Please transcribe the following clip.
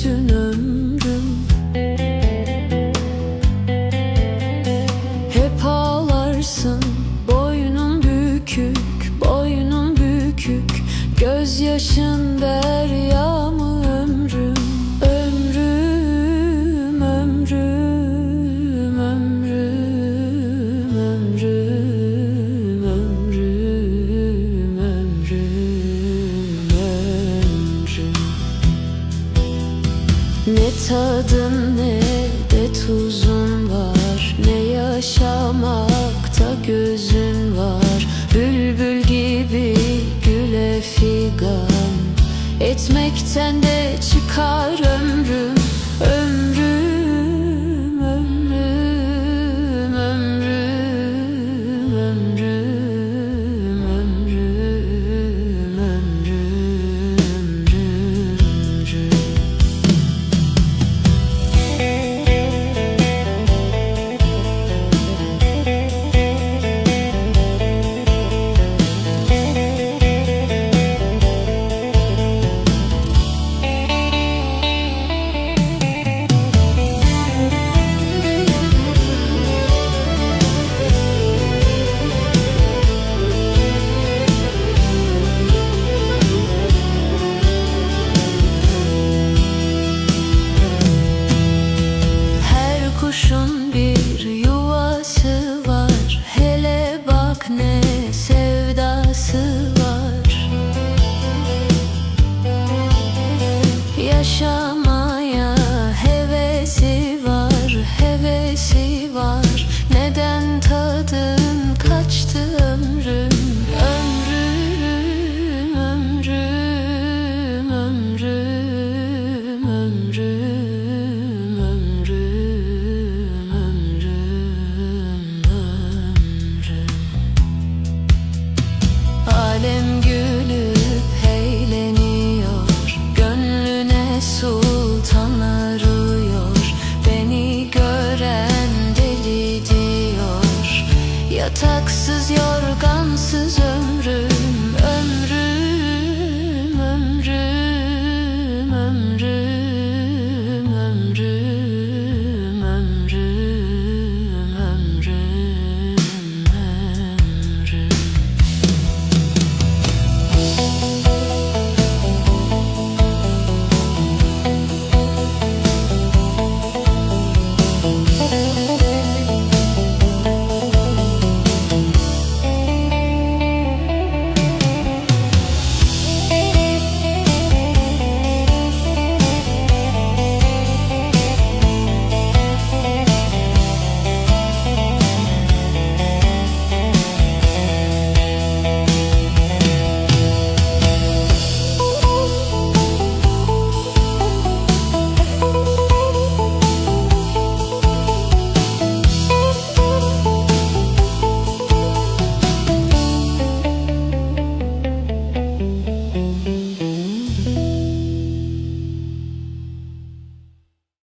bütün ömrüm Hep ağlarsın boynun bükük, boynun bükük. Gözyaşında Ne tadın ne de tuzun var? Ne yaşamakta gözün var? Bülbül gibi güle figan. Etmekten de çıkarım Yataksız yorgansız ömrüm Ömrüm, ömrüm, ömrüm, ömrüm, ömrüm, ömrüm, ömrüm. ömrüm.